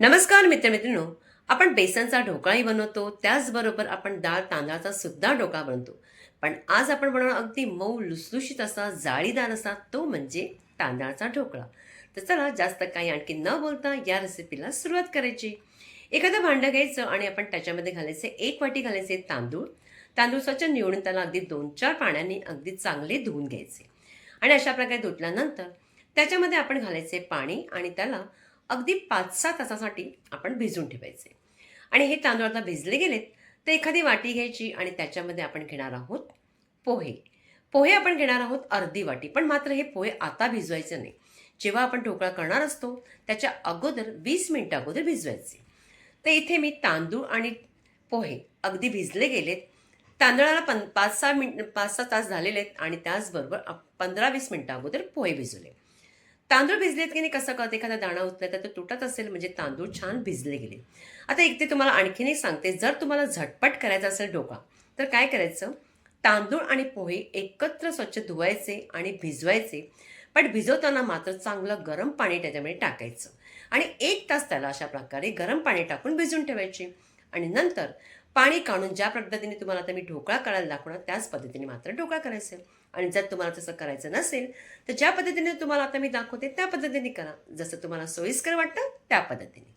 नमस्कार मित्रमित्रांनो आपण बेसनचा ढोकळाही बनवतो त्याचबरोबर आपण डाळ तांदळाचा सुद्धा ढोकळा बनवतो. पण आज आपण बनवणार अगदी मऊ लुसलुशीत असा जाळीदार असा तो म्हणजे तांदळाचा ढोकळा. तर चला जास्त काही आणखी न बोलता या रेसिपीला सुरुवात करायची. एखादं भांडं घ्यायचं आणि आपण त्याच्यामध्ये घालायचे एक वाटी घालायचे तांदूळ. तांदूळ स्वच्छ निवडून त्याला अगदी दोन चार पाण्याने अगदी चांगले धुवून घ्यायचे. आणि अशा प्रकारे धुतल्यानंतर त्याच्यामध्ये आपण घालायचे पाणी आणि त्याला अगदी पाच सहा तासासाठी आपण भिजून ठेवायचे. आणि हे तांदूळ आता भिजले गेलेत तर एखादी वाटी घ्यायची आणि त्याच्यामध्ये आपण घेणार आहोत पोहे. पोहे आपण घेणार आहोत अर्धी वाटी पण मात्र हे पोहे आता भिजवायचे नाही. जेव्हा आपण ढोकळा करणार असतो त्याच्या अगोदर वीस मिनटं अगोदर भिजवायचे. तर इथे मी तांदूळ आणि पोहे अगदी भिजले गेलेत. तांदळाला पं पाच सहा मिनट पाच सहा तास झालेले आहेत आणि त्याचबरोबर पंधरा वीस मिनटं अगोदर पोहे भिजवले. तांदूळ भिजलेत की नाही कसं कळतं? एखादा दाणा उचला तर तो तुटत असेल म्हणजे तांदूळ छान भिजले गेले. आता एक ते तुम्हाला आणखीन एक सांगते. जर तुम्हाला झटपट करायचा असेल डोका तर काय करायचं? तांदूळ आणि पोहे एकत्र स्वच्छ धुवायचे आणि भिजवायचे. पण भिजवताना मात्र चांगलं गरम पाणी त्याच्यामध्ये टाकायचं. आणि एक तास त्याला अशा प्रकारे गरम पाणी टाकून भिजून ठेवायचे. आणि नंतर पाणी काढून ज्या पद्धतीने तुम्हाला आता मी ढोकळा करायला दाखवणार त्याच पद्धतीने मात्र ढोकळा करायचा. आहे. आणि जर तुम्हाला तसं करायचं नसेल तर ज्या पद्धतीने तुम्हाला आता मी दाखवते त्या पद्धतीने करा. जसं तुम्हाला सोयीस्कर वाटतं त्या पद्धतीने.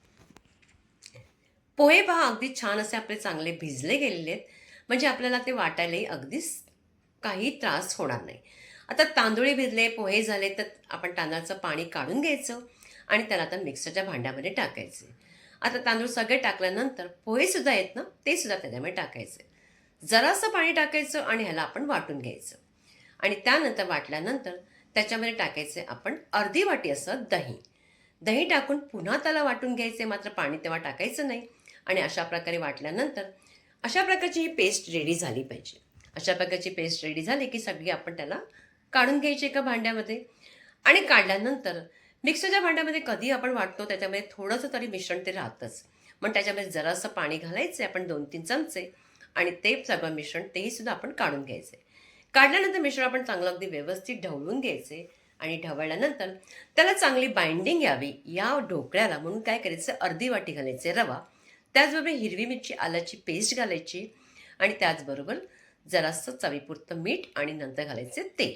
पोहे पहा अगदी छान असे आपले चांगले भिजले गेलेले आहेत. म्हणजे आपल्याला ते वाटायलाही अगदीच काही त्रास होणार नाही. आता तांदूळी भिजले पोहे झाले तर आपण तांदळाचं पाणी काढून घ्यायचं आणि त्याला आता मिक्सरच्या भांड्यामध्ये टाकायचे. आता तांदूळ सगळे टाकल्यानंतर पोहेसुद्धा आहेत ना ते सुद्धा त्याच्यामध्ये टाकायचे. जरासं पाणी टाकायचं आणि ह्याला आपण वाटून घ्यायचं. आणि त्यानंतर वाटल्यानंतर त्याच्यामध्ये टाकायचे आपण अर्धी वाटी असं दही. दही टाकून पुन्हा त्याला वाटून घ्यायचे मात्र पाणी तेव्हा टाकायचं नाही. आणि अशा प्रकारे वाटल्यानंतर अशा प्रकारची ही पेस्ट रेडी झाली पाहिजे. अशा प्रकारची पेस्ट रेडी झाली की सगळी आपण त्याला काढून घ्यायची एका भांड्यामध्ये. आणि काढल्यानंतर मिक्सरच्या भांड्यामध्ये कधी आपण वाटतो त्याच्यामध्ये थोडंसं तरी मिश्रण ते राहतंच. मग त्याच्यामध्ये जरासं पाणी घालायचे आपण दोन तीन चमचे आणि ते सगळं मिश्रण तेही सुद्धा आपण काढून घ्यायचे काढल्यानंतर मिश्रण आपण चांगलं अगदी व्यवस्थित ढवळून घ्यायचे आणि ढवळल्यानंतर त्याला चांगली बाइंडिंग यावी या ढोकळ्याला. म्हणून काय करायचं अर्धी वाटी घालायचे रवा त्याचबरोबर हिरवी मिरची आल्याची पेस्ट घालायची आणि त्याचबरोबर जरासं चवीपुरतं मीठ आणि नंतर घालायचे तेल.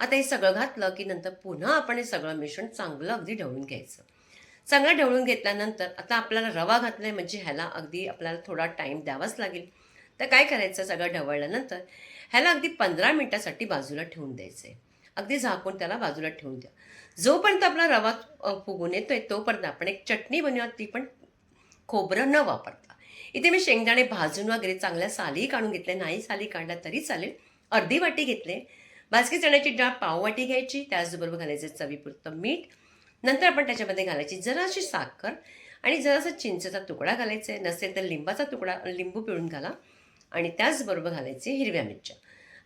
आता हे सगळं घातलं की नंतर पुन्हा आपण हे सगळं मिश्रण चांगलं अगदी ढवळून घ्यायचं. चांगलं ढवळून घेतल्यानंतर आता आपल्याला रवा घातलाय म्हणजे ह्याला अगदी आपल्याला थोडा टाईम द्यावाच लागेल. तर काय करायचं सगळं ढवळल्यानंतर ह्याला अगदी पंधरा मिनटासाठी बाजूला ठेवून द्यायचं आहे अगदी झाकून त्याला बाजूला ठेवून द्या. जोपर्यंत आपला रवा फुगून येतोय तोपर्यंत आपण एक चटणी बनवूया ती पण खोबरं न वापरता. इथे मी शेंगदाणे भाजून वगैरे चांगल्या साली काढून घेतले नाही साली काढल्या तरी चालेल. अर्धी वाटी घेतले. भाजकी चण्याची डाळ पाव वाटी घ्यायची त्याचबरोबर घालायचं चवीपुरतं मीठ. नंतर आपण त्याच्यामध्ये घालायची जराशी साखर आणि जरासा चिंचेचा तुकडा घालायचा आहे. नसेल तर लिंबाचा तुकडा लिंबू पिळून घाला आणि त्याचबरोबर घालायचे हिरव्या मिरच्या.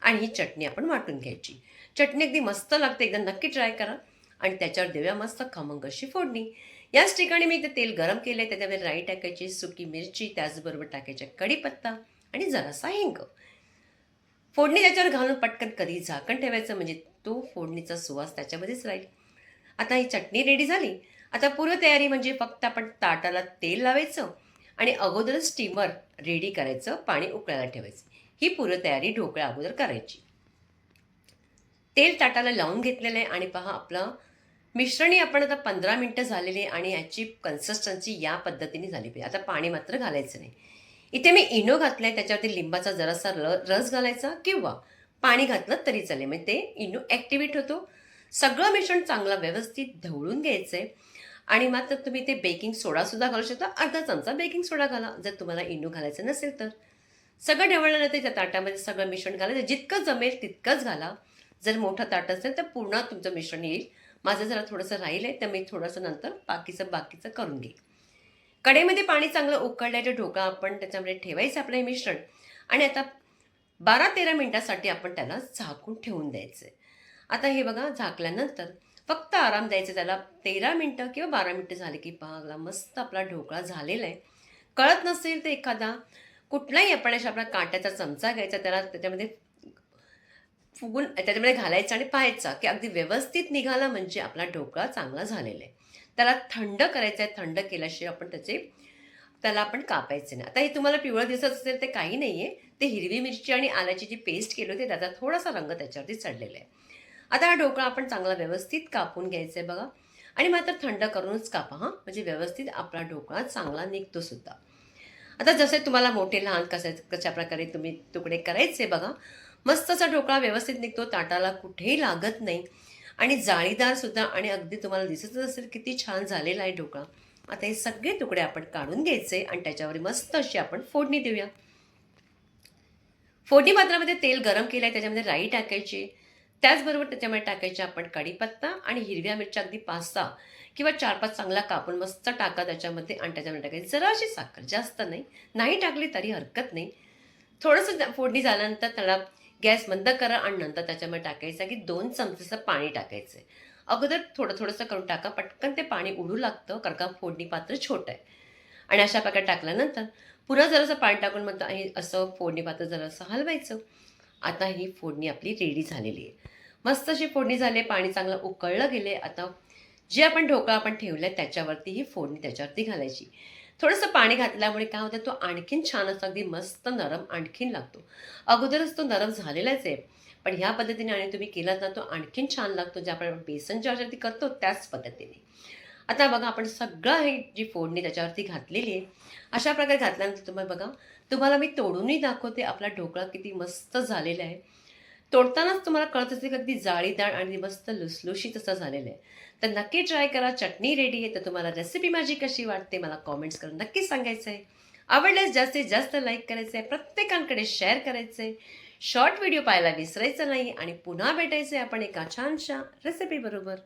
आणि ही चटणी आपण वाटून घ्यायची. चटणी अगदी मस्त लागते एकदा नक्की ट्राय करा आणि त्याच्यावर देऊया मस्त खमंग अशी फोडणी. याच ठिकाणी मी ते तेल गरम केलं आहे त्याच्यामध्ये राई टाकायची सुकी मिरची त्याचबरोबर टाकायच्या कढीपत्ता आणि जरासा हिंग. फोडणी त्याच्यावर घालून पटकन कधी झाकण ठेवायचं? म्हणजे तो फोडणीचा सुवास त्याच्यामध्येच राहील. आता ही चटणी रेडी झाली. आता पूर्व तयारी म्हणजे फक्त आपण ताटाला तेल लावायचं आणि अगोदर स्टीमर रेडी करायचं पाणी उकळायला ठेवायचं. ही पूर्व तयारी ढोकळ्या अगोदर करायची. तेल ताटाला लावून घेतलेलं आहे आणि पहा आपलं मिश्रणी आपण आता पंधरा मिनटं झालेली आणि याची कन्सिस्टन्सी या पद्धतीने झाली पाहिजे. आता पाणी मात्र घालायचं नाही. इथे मी इनो घातलाय त्याच्यावरती लिंबाचा जरासा र रस घालायचा किंवा पाणी घातलं तरी चालेल. म्हणजे ते इनो ॲक्टिवेट होतो. सगळं मिश्रण चांगलं व्यवस्थित ढवळून घ्यायचं आहे आणि मात्र तुम्ही ते बेकिंग सोडासुद्धा घालू शकता. अर्धा चमचा बेकिंग सोडा घाला जर तुम्हाला इनो घालायचं नसेल तर. सगळं ढवळल्यानंतर त्या ताटामध्ये सगळं मिश्रण घालायचं जितकं जमेल तितकंच घाला. जर मोठं ताट असेल तर पूर्ण तुमचं मिश्रण येईल. माझं जरा थोडंसं राहील आहे तर मी थोडंसं नंतर बाकीचं बाकीचं करून घेईल. कढईमध्ये पाणी चांगलं उकळल्याचं ढोकळा आपण त्याच्यामध्ये ठेवायचं आपलं हे मिश्रण. आणि आता बारा तेरा मिनटासाठी आपण त्याला झाकून ठेवून द्यायचं आहे आता हे बघा झाकल्यानंतर फक्त आराम द्यायचं त्याला तेरा मिनटं किंवा बारा मिनटं झाले की पहा मस्त आपला ढोकळा झालेला आहे. कळत नसेल तर एखादा कुठलाही आपण अशा आपला काट्याचा चमचा घ्यायचा त्याला त्याच्यामध्ये फुगून त्याच्यामध्ये घालायचा आणि पाहायचा की अगदी व्यवस्थित निघाला म्हणजे आपला ढोकळा चांगला झालेला आहे. त्याला थंड करायचं आहे थंड केल्याशिवाय आपण त्याचे त्याला आपण कापायचे नाही. आता हे तुम्हाला पिवळं दिसत असेल ते काही नाही आहे ते हिरवी मिरची आणि आल्याची जी पेस्ट केली होती त्याचा थोडासा रंग त्याच्यावरती चढलेला आहे. आता हा ढोकळा आपण चांगला व्यवस्थित कापून घ्यायचा आहे बघा. आणि मात्र थंड करूनच कापा हां. म्हणजे व्यवस्थित आपला ढोकळा चांगला निघतो सुद्धा. आता जसे तुम्हाला मोठे लहान कसे कशा प्रकारे तुम्ही तुकडे करायचे बघा. मस्त असा ढोकळा व्यवस्थित निघतो ताटाला कुठेही लागत नाही. आणि जाळीदार सुद्धा आणि अगदी तुम्हाला दिसतच असेल किती छान झालेला आहे ढोकळा. आता हे सगळे तुकडे आपण काढून घ्यायचे आणि त्याच्यावर मस्त अशी आपण फोडणी देऊया. फोडणी पात्रामध्ये तेल गरम केलं आहे त्याच्यामध्ये राई टाकायची. त्याचबरोबर त्याच्यामध्ये टाकायचे आपण कढीपत्ता आणि हिरव्या मिरच्या अगदी पाच सहा किंवा चार पाच चांगला कापून मस्त टाका त्याच्यामध्ये आणि त्याच्यामध्ये टाकायची. जराशी साखर जास्त नाही. नाही टाकली तरी हरकत नाही. थोडंसं फोडणी झाल्यानंतर त्याला गॅस बंद करा आणि नंतर त्याच्यामध्ये टाकायचं की दोन चमचेचं पाणी टाकायचं आहे. अगोदर थोडं थोडंसं करून टाका पटकन ते पाणी उडू लागतं कारण का फोडणी पात्र छोटं आहे. आणि अशा प्रकारे टाकल्यानंतर पुन्हा जरासं पाणी टाकून मग हे असं फोडणी पात्र जरासं हलवायचं. आता ही फोडणी आपली रेडी झालेली आहे. मस्त अशी फोडणी झाली पाणी चांगलं उकळलं गेले आता जे आपण ढोकळा आपण ठेवलं आहे त्याच्यावरती ही फोडणी त्याच्यावरती घालायची. थोडंसं पाणी घातल्यामुळे काय होतं तो आणखीन छान असतो अगदी मस्त नरम आणखीन लागतो. अगोदरच तो नरम झालेलाच आहे. पण ह्या पद्धतीने आणि तुम्ही केलात ना तो आणखीन छान लागतो जे आपण बेसन ज्यावरती करतो त्याच पद्धतीने. आता बघा आपण सगळं हे जी फोडणी त्याच्यावरती घातलेली आहे अशा प्रकारे घातल्यानंतर तुम्हाला बघा तुम्हाला मी तोडूनही दाखवते आपला ढोकळा किती मस्त झालेला आहे. तोडतानाच तुम्हाला कळत असेल की अगदी जाळीदार आणि मस्त लुसलुशीत असं झालेलं आहे. तर नक्की ट्राय करा. चटणी रेडी आहे तर तुम्हाला रेसिपी माझी कशी वाटते मला कॉमेंट्स करून नक्कीच सांगायचं आहे आवडल्यास जास्तीत जास्त लाईक करायचं आहे प्रत्येकांकडे शेअर करायचं आहे शॉर्ट व्हिडिओ पाहायला विसरायचं नाही आणि पुन्हा भेटायचं आहे आपण एका छानशा रेसिपीबरोबर